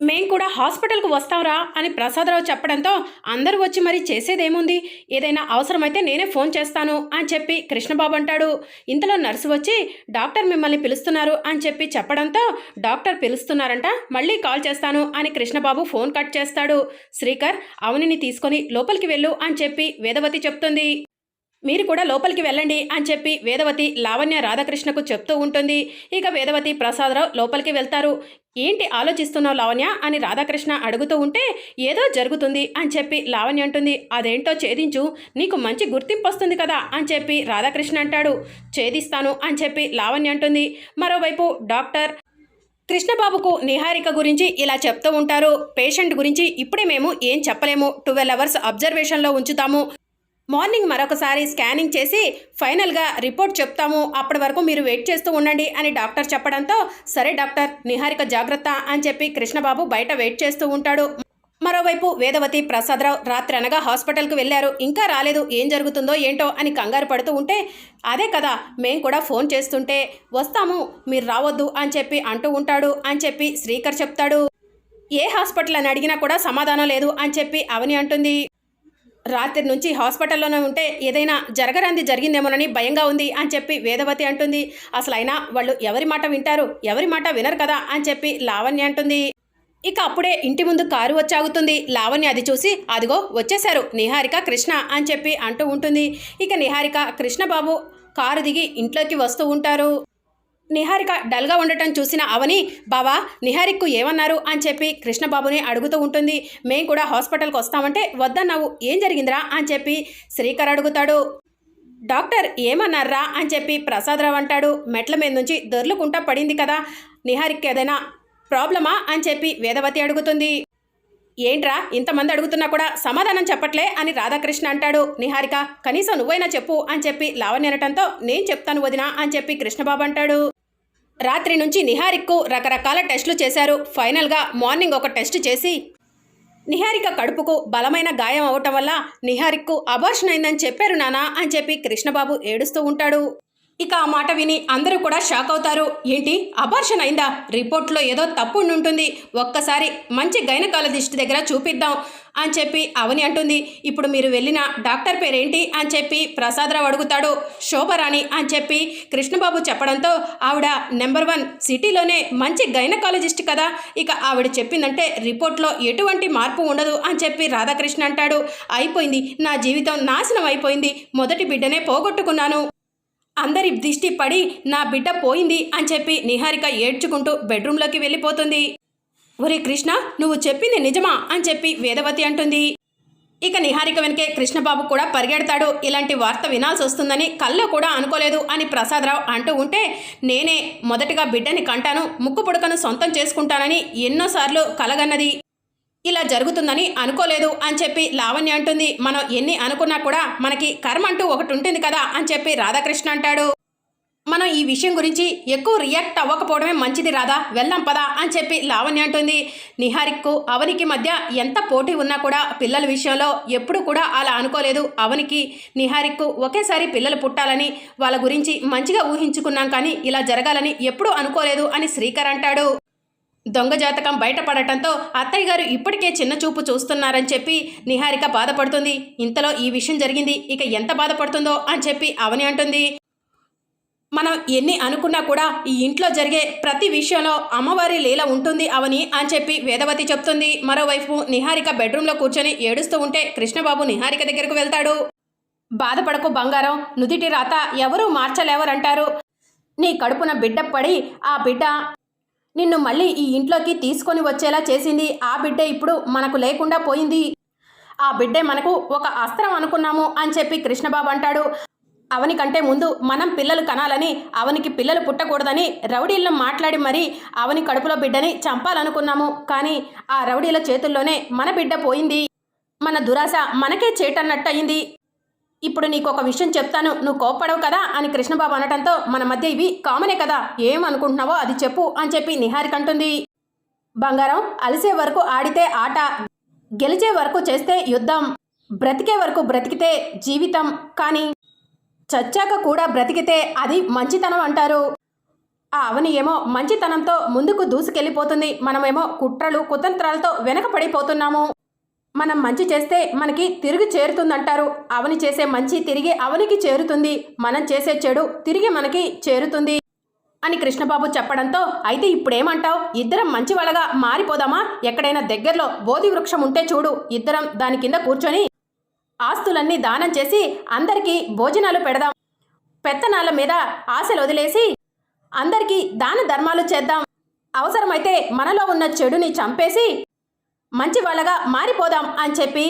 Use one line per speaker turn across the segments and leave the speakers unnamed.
మేం కూడా హాస్పిటల్కు వస్తాంరా అని ప్రసాదరావు చెప్పడంతో అందరూ వచ్చి మరి చేసేదేముంది? ఏదైనా అవసరమైతే నేనే ఫోన్ చేస్తాను అని చెప్పి కృష్ణబాబు అంటాడు. ఇంతలో నర్సు వచ్చి డాక్టర్ మిమ్మల్ని పిలుస్తున్నారు అని చెప్పి చెప్పడంతో డాక్టర్ పిలుస్తున్నారంట మళ్ళీ కాల్ చేస్తాను అని కృష్ణబాబు ఫోన్ కట్ చేస్తాడు. శ్రీకర్ అవనిని తీసుకొని లోపలికి వెళ్ళు అని చెప్పి వేదవతి చెప్తుంది. మీరు కూడా లోపలికి వెళ్ళండి అని చెప్పి వేదవతి లావణ్య రాధాకృష్ణకు చెప్తూ ఉంటుంది. ఇక వేదవతి ప్రసాదరావు లోపలికి వెళ్తారు. ఏంటి ఆలోచిస్తున్నావు లావణ్య? అని రాధాకృష్ణ అడుగుతూ ఉంటే ఏదో జరుగుతుంది అని చెప్పి లావణ్య అంటుంది. అదేంటో ఛేదించు. నీకు మంచి గుర్తింపు వస్తుంది కదా అని చెప్పి రాధాకృష్ణ అంటాడు. ఛేదిస్తాను అని చెప్పి లావణ్య అంటుంది. మరోవైపు డాక్టర్ కృష్ణబాబుకు నిహారిక గురించి ఇలా చెప్తూ ఉంటారు. పేషెంట్ గురించి ఇప్పుడే మేము ఏం చెప్పలేము. ట్వెల్వ్ అవర్స్ అబ్జర్వేషన్లో ఉంచుతాము. మార్నింగ్ మరొకసారి స్కానింగ్ చేసి ఫైనల్గా రిపోర్ట్ చెప్తాము. అప్పటి వరకు మీరు వెయిట్ చేస్తూ ఉండండి అని డాక్టర్ చెప్పడంతో సరే డాక్టర్ నిహారిక జాగ్రత్త అని చెప్పి కృష్ణబాబు బయట వెయిట్ చేస్తూ ఉంటాడు. మరోవైపు వేదవతి ప్రసాదరావు రాత్రి అనగా హాస్పిటల్కి వెళ్ళారు. ఇంకా రాలేదు. ఏం జరుగుతుందో ఏంటో అని కంగారు పడుతూ ఉంటే అదే కదా మేం కూడా ఫోన్ చేస్తుంటే వస్తాము మీరు రావద్దు అని చెప్పి అంటూ ఉంటాడు అని చెప్పి శ్రీకర్ చెప్తాడు. ఏ హాస్పిటల్ అని అడిగినా కూడా సమాధానం లేదు అని చెప్పి అవని అంటుంది. రాత్రి నుంచి హాస్పిటల్లోనే ఉంటే ఏదైనా జరగరంది జరిగిందేమోనని భయంగా ఉంది అని చెప్పి వేదవతి అంటుంది. అసలు అయినా వాళ్ళు ఎవరి మాట వింటారు? ఎవరి మాట వినరు కదా అని చెప్పి లావణ్య అంటుంది. ఇక అప్పుడే ఇంటి ముందు కారు వచ్చాగుతుంది లావణ్య అది చూసి అదిగో వచ్చేశారు. నిహారిక కృష్ణ అని చెప్పి అంటూ ఉంటుంది. ఇక నిహారిక కృష్ణబాబు కారు దిగి ఇంట్లోకి వస్తూ ఉంటారు. నిహారిక డల్గా ఉండటం చూసిన అవని బావా నిహారిక్కు ఏమన్నారు? అని చెప్పి కృష్ణబాబుని అడుగుతూ ఉంటుంది. మేం కూడా హాస్పిటల్కి వస్తామంటే వద్దన్నావు ఏం జరిగిందిరా? అని చెప్పి శ్రీకర్ అడుగుతాడు. డాక్టర్ ఏమన్నారా? అని చెప్పి ప్రసాదరావు అంటాడు. మెట్ల మీద నుంచి దొర్లుకుంటా పడింది కదా నిహారిక్ ఏదైనా ప్రాబ్లమా? అని చెప్పి వేదవతి అడుగుతుంది. ఏంట్రా ఇంతమంది అడుగుతున్నా కూడా సమాధానం చెప్పట్లే? అని రాధాకృష్ణ అంటాడు. నిహారిక కనీసం నువ్వైనా చెప్పు అని చెప్పి లావణ్య అనటంతో నేను చెప్తాను వదినా అని చెప్పి కృష్ణబాబు అంటాడు. రాత్రి నుంచి నిహారిక్కు రకరకాల టెస్టులు చేశారు. ఫైనల్గా మార్నింగ్ ఒక టెస్ట్ చేసి నిహారిక కడుపుకు బలమైన గాయం అవటం వల్ల నిహారిక్కు అబార్షన్ అయిందని చెప్పారు నానా అని చెప్పి కృష్ణబాబు ఏడుస్తూ ఉంటాడు. ఇక ఆ మాట విని అందరూ కూడా షాక్ అవుతారు. ఏంటి? అబార్షన్ అయిందా? రిపోర్ట్లో ఏదో తప్పు ఉంటుంది ఒక్కసారి మంచి గైనకాలజిస్ట్ దగ్గర చూపిద్దాం. అని చెప్పి అవని అంటుంది. ఇప్పుడు మీరు వెళ్ళిన డాక్టర్ పేరేంటి అని చెప్పి ప్రసాదరావు అడుగుతాడు. శోభరాణి అని చెప్పి కృష్ణబాబు చెప్పడంతో ఆవిడ నెంబర్ వన్ సిటీలోనే మంచి గైనకాలజిస్ట్ కదా. ఇక ఆవిడ చెప్పిందంటే రిపోర్ట్లో ఎటువంటి మార్పు ఉండదు అని చెప్పి రాధాకృష్ణ అంటాడు. అయిపోయింది. నా జీవితం నాశనం అయిపోయింది. మొదటి బిడ్డనే పోగొట్టుకున్నాను. అందరి దిష్టి పడి నా బిడ్డ పోయింది అని చెప్పి నిహారిక ఏడ్చుకుంటూ బెడ్రూమ్లోకి వెళ్ళిపోతుంది. ఒరే కృష్ణ నువ్వు చెప్పింది నిజమా అని చెప్పి వేదవతి అంటుంది. ఇక నిహారిక వెనకే కృష్ణబాబు కూడా పరిగెడతాడు. ఇలాంటి వార్త వినాల్సి వస్తుందని కల్లో కూడా అనుకోలేదు అని ప్రసాదరావు అంటూ ఉంటే నేనే మొదటగా బిడ్డని కంటాను ముక్కు పుడకను సొంతం చేసుకుంటానని ఎన్నోసార్లు కలగన్నది. ఇలా జరుగుతుందని అనుకోలేదు అని చెప్పి లావణ్య అంటుంది. మనం ఎన్ని అనుకున్నా కూడా మనకి కర్మ అంటూ ఒకటి ఉంటుంది కదా అని చెప్పి రాధాకృష్ణ అంటాడు. మనం ఈ విషయం గురించి ఎక్కువ రియాక్ట్ అవ్వకపోవడమే మంచిది రాదా వెళ్దాం పదా అని చెప్పి లావణ్య అంటుంది. నిహారిక్కు అవనికి మధ్య ఎంత పోటీ ఉన్నా కూడా పిల్లల విషయంలో ఎప్పుడు కూడా అలా అనుకోలేదు. అవనికి నిహారిక్కు ఒకేసారి పిల్లలు పుట్టాలని వాళ్ళ గురించి మంచిగా ఊహించుకున్నాం కానీ ఇలా జరగాలని ఎప్పుడూ అనుకోలేదు అని శ్రీకర్ అంటాడు. దొంగ జాతకం బయటపడటంతో అత్తయ్య గారు ఇప్పటికే చిన్న చూపు చూస్తున్నారని చెప్పి నిహారిక బాధపడుతుంది. ఇంతలో ఈ విషయం జరిగింది ఇక ఎంత బాధపడుతుందో అని చెప్పి అవని అంటుంది. మనం ఎన్ని అనుకున్నా కూడా ఈ ఇంట్లో జరిగే ప్రతి విషయంలో అమ్మవారి లీల ఉంటుంది అవని అని చెప్పి వేదవతి చెప్తుంది. మరోవైపు నిహారిక బెడ్రూమ్లో కూర్చొని ఏడుస్తూ ఉంటే కృష్ణబాబు నిహారిక దగ్గరకు వెళ్తాడు. బాధపడకు బంగారం నుదిటి రాత ఎవరూ మార్చలేవరంటారు. నీ కడుపున బిడ్డ పడి ఆ బిడ్డ నిన్ను మళ్ళీ ఈ ఇంట్లోకి తీసుకొని వచ్చేలా చేసింది. ఆ బిడ్డ ఇప్పుడు మనకు లేకుండా పోయింది. ఆ బిడ్డే మనకు ఒక అస్త్రం అనుకున్నాము అని చెప్పి కృష్ణబాబు అంటాడు. అవని కంటే ముందు మనం పిల్లలు కనాలని అవనికి పిల్లలు పుట్టకూడదని రౌడీలను మాట్లాడి మరీ అవని కడుపులో బిడ్డని చంపాలనుకున్నాము. కానీ ఆ రౌడీల చేతుల్లోనే మన బిడ్డ పోయింది. మన దురాశ మనకే చేటన్నట్టు అయింది ఇప్పుడు నీకు ఒక విషయం చెప్తాను. నువ్వు కోప్పడవు కదా అని కృష్ణబాబు అనటంతో మన మధ్య ఇవి కామనే కదా. ఏమనుకుంటున్నావో అది చెప్పు అని చెప్పి నిహారిక అంటుంది. బంగారం అలిసే వరకు ఆడితే ఆట గెలిచే వరకు చేస్తే యుద్ధం బ్రతికే వరకు బ్రతికితే జీవితం. కానీ చచ్చాక కూడా బ్రతికితే అది మంచితనం అంటారు. ఆ అవని ఏమో మంచితనంతో ముందుకు దూసుకెళ్ళిపోతుంది. మనమేమో కుట్రలు కుతంత్రాలతో వెనకపడిపోతున్నాము. మనం మంచి చేస్తే మనకి తిరిగి చేరుతుందంటారు. అవని చేసే మంచి తిరిగి అవనికి చేరుతుంది. మనం చేసే చెడు తిరిగి మనకి చేరుతుంది. అని కృష్ణబాబు చెప్పడంతో అయితే ఇప్పుడేమంటావు? ఇద్దరం మంచివాళ్ళగా మారిపోదామా? ఎక్కడైనా దగ్గరలో బోధి వృక్షం ఉంటే చూడు. ఇద్దరం దాని కింద కూర్చొని ఆస్తులన్నీ దానం చేసి అందరికీ భోజనాలు పెడదాం. పెత్తనాల మీద ఆశలు వదిలేసి అందరికీ దాన ధర్మాలు చేద్దాం. అవసరమైతే మనలో ఉన్న చెడుని చంపేసి మంచి వాళ్ళగా మారిపోదాం అని చెప్పి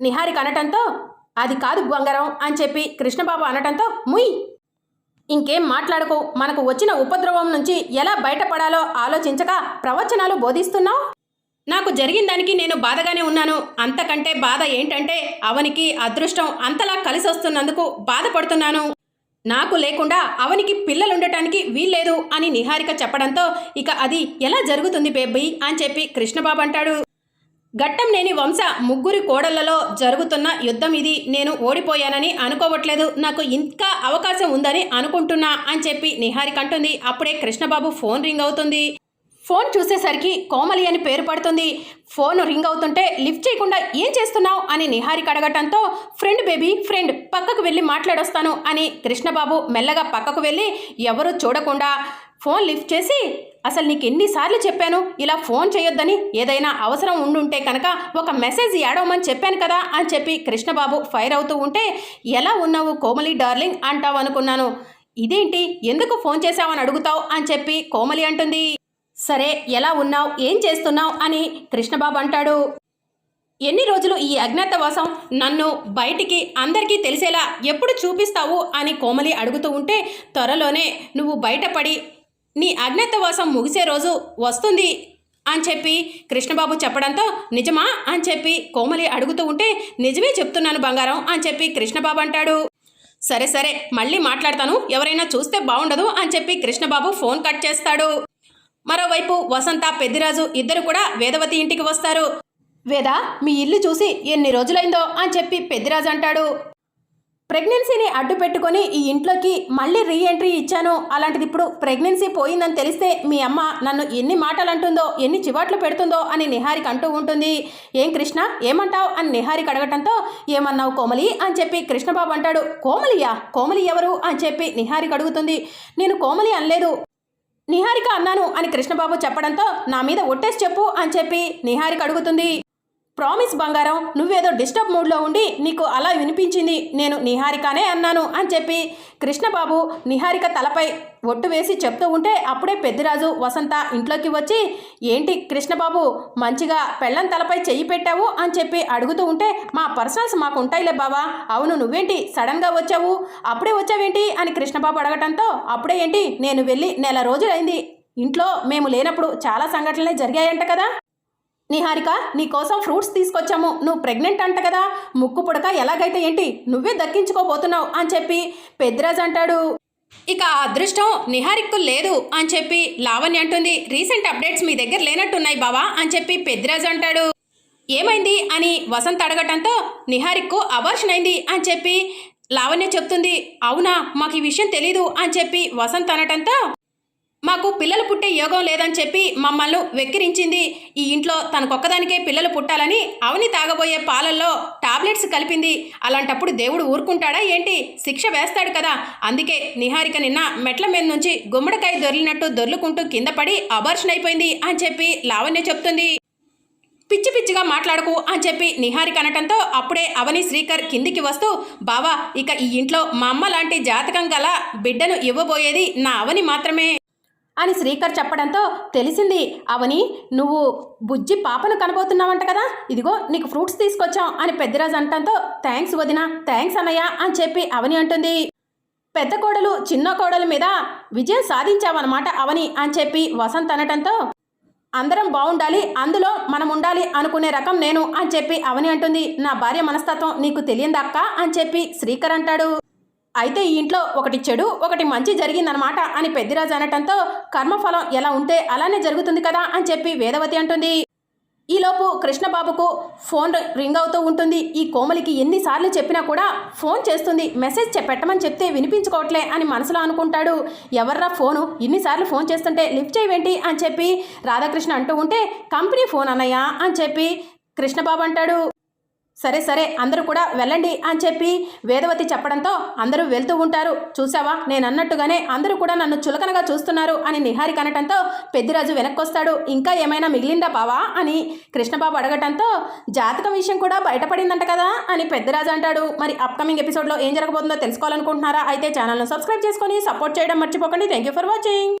నిహారిక అనటంతో అది కాదు బంగారం అని చెప్పి కృష్ణబాబు అనటంతో ముయ్! ఇంకేం మాట్లాడకు మనకు వచ్చిన ఉపద్రవం నుంచి ఎలా బయటపడాలో ఆలోచించక ప్రవచనాలు బోధిస్తున్నావు? నాకు జరిగిన దానికి నేను బాధగానే ఉన్నాను. అంతకంటే బాధ ఏంటంటే అవనికి అదృష్టం అంతలా కలిసి వస్తున్నందుకు బాధపడుతున్నాను. నాకు లేకుండా అవనికి పిల్లలుండటానికి వీల్లేదు అని నిహారిక చెప్పడంతో ఇక అది ఎలా జరుగుతుంది బేబీ అని చెప్పి కృష్ణబాబు అంటాడు. ఘట్టం లేని వంశ ముగ్గురి కోడళ్ళలో జరుగుతున్న యుద్ధం ఇది. నేను ఓడిపోయానని అనుకోవట్లేదు. నాకు ఇంకా అవకాశం ఉందని అనుకుంటున్నా అని చెప్పి నిహారిక అంటుంది. అప్పుడే కృష్ణబాబు ఫోన్ రింగ్ అవుతుంది. ఫోన్ చూసేసరికి కోమలి అని పేరు పడుతుంది. ఫోన్ రింగ్ అవుతుంటే లిఫ్ట్ చేయకుండా ఏం చేస్తున్నావు? అని నిహారిక అడగటంతో ఫ్రెండ్ బేబీ ఫ్రెండ్ పక్కకు వెళ్ళి మాట్లాడొస్తాను అని కృష్ణబాబు మెల్లగా పక్కకు వెళ్ళి ఎవరు చూడకుండా ఫోన్ లిఫ్ట్ చేసి అసలు నీకు ఎన్నిసార్లు చెప్పాను? ఇలా ఫోన్ చేయొద్దని ఏదైనా అవసరం ఉండుంటే కనుక ఒక మెసేజ్ ఏడవమని చెప్పాను కదా అని చెప్పి కృష్ణబాబు ఫైర్ అవుతూ ఉంటే ఎలా ఉన్నావు కోమలి డార్లింగ్? అంటావు అనుకున్నాను ఇదేంటి? ఎందుకు ఫోన్ చేశావని అడుగుతావు? అని చెప్పి కోమలి అంటుంది. సరే ఎలా ఉన్నావు? ఏం చేస్తున్నావు? అని కృష్ణబాబు అంటాడు. ఎన్ని రోజులు ఈ అజ్ఞాతవాసం నన్ను బయటికి అందరికీ తెలిసేలా ఎప్పుడు చూపిస్తావు? అని కోమలి అడుగుతూ ఉంటే త్వరలోనే నువ్వు బయటపడి నీ అజ్ఞాతవాసం ముగిసే రోజు వస్తుంది అని చెప్పి కృష్ణబాబు చెప్పడంతో నిజమా? అని చెప్పి కోమలి అడుగుతూ ఉంటే నిజమే చెప్తున్నాను బంగారం అని చెప్పి కృష్ణబాబు అంటాడు. సరే సరే మళ్ళీ మాట్లాడతాను. ఎవరైనా చూస్తే బాగుండదు అని చెప్పి కృష్ణబాబు ఫోన్ కట్ చేస్తాడు. మరోవైపు వసంత పెద్దిరాజు ఇద్దరు కూడా వేదవతి ఇంటికి వస్తారు. వేద మీ ఇల్లు చూసి ఎన్ని రోజులైందో అని చెప్పి పెద్దిరాజు అంటాడు. ప్రెగ్నెన్సీని అడ్డు పెట్టుకొని ఈ ఇంట్లోకి మళ్ళీ రీ ఎంట్రీ ఇచ్చాను. అలాంటిది ఇప్పుడు ప్రెగ్నెన్సీ పోయిందని తెలిస్తే మీ అమ్మ నన్ను ఎన్ని మాటలు అంటుందో ఎన్ని చివాట్లు పెడుతుందో అని నిహారిక అంటూ ఉంటుంది. ఏం కృష్ణ ఏమంటావు అని నిహారిక అడగటంతో ఏమన్నావు కోమలి అని చెప్పి కృష్ణబాబు అంటాడు. కోమలియా? కోమలి ఎవరు అని చెప్పి నిహారిక అడుగుతుంది. నేను కోమలి అనలేదు. నిహారిక అన్నాను అని కృష్ణబాబు చెప్పడంతో నా మీద ఒట్టేసి చెప్పు అని చెప్పి నిహారిక అడుగుతుంది. ప్రామిస్ బంగారం నువ్వేదో డిస్టర్బ్ మూడ్లో ఉండి నీకు అలా వినిపించింది నేను నిహారికనే అన్నాను అని చెప్పి కృష్ణబాబు నిహారిక తలపై ఒట్టు వేసి చెప్తూ ఉంటే అప్పుడే పెద్దిరాజు వసంత ఇంట్లోకి వచ్చి ఏంటి కృష్ణబాబు మంచిగా పెళ్ళం తలపై చెయ్యి పెట్టావు? అని చెప్పి అడుగుతూ ఉంటే మా పర్సనల్స్ మాకు ఉంటాయిలే బావా అవును నువ్వేంటి సడన్గా వచ్చావు? అప్పుడే వచ్చావేంటి? అని కృష్ణబాబు అడగటంతో అప్పుడే ఏంటి నేను వెళ్ళి నెల రోజులైంది ఇంట్లో మేము లేనప్పుడు చాలా సంఘటనలే జరిగాయంట కదా? నిహారిక నీకోసం ఫ్రూట్స్ తీసుకొచ్చాము. నువ్వు ప్రెగ్నెంట్ అంట కదా. ముక్కు పుడక ఎలాగైతే ఏంటి? నువ్వే దక్కించుకోబోతున్నావు అని చెప్పి పెద్దిరాజు అంటాడు. ఇక ఆ అదృష్టం నిహారిక్కు లేదు అని చెప్పి లావణ్య అంటుంది. రీసెంట్ అప్డేట్స్ మీ దగ్గర లేనట్టున్నాయి బావా అని చెప్పి పెద్దిరాజు అంటాడు. ఏమైంది? అని వసంత్ అడగటంతో నిహారిక్కు అబార్షన్ అయింది అని చెప్పి లావణ్య చెప్తుంది. అవునా మాకు ఈ విషయం తెలీదు అని చెప్పి వసంత్ అనటంతో మాకు పిల్లలు పుట్టే యోగం లేదని చెప్పి మమ్మల్ని వెక్కిరించింది. ఈ ఇంట్లో తనకొక్కదానికే పిల్లలు పుట్టాలని అవని తాగబోయే పాలల్లో టాబ్లెట్స్ కలిపింది. అలాంటప్పుడు దేవుడు ఊరుకుంటాడా ఏంటి? శిక్ష వేస్తాడు కదా. అందుకే నిహారిక నిన్న మెట్ల మీద నుంచి గుమ్మడికాయ దొర్లినట్టు దొర్లుకుంటూ కింద పడి అబార్షన్ అయిపోయింది అని చెప్పి లావణ్య చెప్తుంది. పిచ్చి పిచ్చిగా మాట్లాడకు అని చెప్పి నిహారిక అనటంతో అప్పుడే అవని శ్రీకర్ కిందికి వస్తూ బావా ఇక ఈ ఇంట్లో మా అమ్మ లాంటి జాతకం గల బిడ్డను ఇవ్వబోయేది నా అవని మాత్రమే. అని శ్రీకర్ చెప్పడంతో తెలిసింది అవని నువ్వు బుజ్జి పాపను కనబోతున్నావంట కదా ఇదిగో నీకు ఫ్రూట్స్ తీసుకొచ్చాం అని పెద్దరాజు అంటంతో థ్యాంక్స్ వదిన థ్యాంక్స్ అన్నయ్య అని చెప్పి అవని అంటుంది. పెద్ద కోడలు చిన్న కోడల మీద విజయం సాధించావన్నమాట అవని అని చెప్పి వసంత్ అనటంతో అందరం బాగుండాలి అందులో మనం ఉండాలి అనుకునే రకం నేను అని చెప్పి అవని అంటుంది. నా భార్య మనస్తత్వం నీకు తెలియందక్క అని చెప్పి శ్రీకర్ అంటాడు. అయితే ఈ ఇంట్లో ఒకటి చెడు ఒకటి మంచి జరిగిందనమాట అని పెద్దిరాజు అనటంతో కర్మఫలం ఎలా ఉంటే అలానే జరుగుతుంది కదా అని చెప్పి వేదవతి అంటుంది. ఈలోపు కృష్ణబాబుకు ఫోన్ రింగ్ అవుతూ ఉంటుంది. ఈ కోమలికి ఎన్నిసార్లు చెప్పినా కూడా ఫోన్ చేస్తుంది. మెసేజ్ పెట్టమని చెప్తే వినిపించుకోవట్లే అని మనసులో అనుకుంటాడు. ఎవర్రా ఫోను? ఇన్నిసార్లు ఫోన్ చేస్తుంటే లిఫ్ట్ చేయవేంటి అని చెప్పి రాధాకృష్ణ అంటూ ఉంటే కంపెనీ ఫోన్ అన్నయ్య అని చెప్పి కృష్ణబాబు అంటాడు. సరే సరే అందరూ కూడా వెళ్ళండి అని చెప్పి వేదవతి చెప్పడంతో అందరూ వెళ్తూ ఉంటారు. చూసావా నేను అన్నట్టుగానే అందరూ కూడా నన్ను చులకనగా చూస్తున్నారు అని నిహారిక అనటంతో పెద్దిరాజు వెనక్కొస్తాడు. ఇంకా ఏమైనా మిగిలిందా బావా? అని కృష్ణబాబు అడగటంతో జాతకం విషయం కూడా బయటపడిందంట కదా అని పెద్దిరాజు అంటాడు. మరి అప్కమింగ్ ఎపిసోడ్లో ఏం జరగబోతుందో తెలుసుకోవాలనుకుంటున్నారా? అయితే ఛానల్ను సబ్స్క్రైబ్ చేసుకొని సపోర్ట్ చేయడం మర్చిపోకండి. Thank you for watching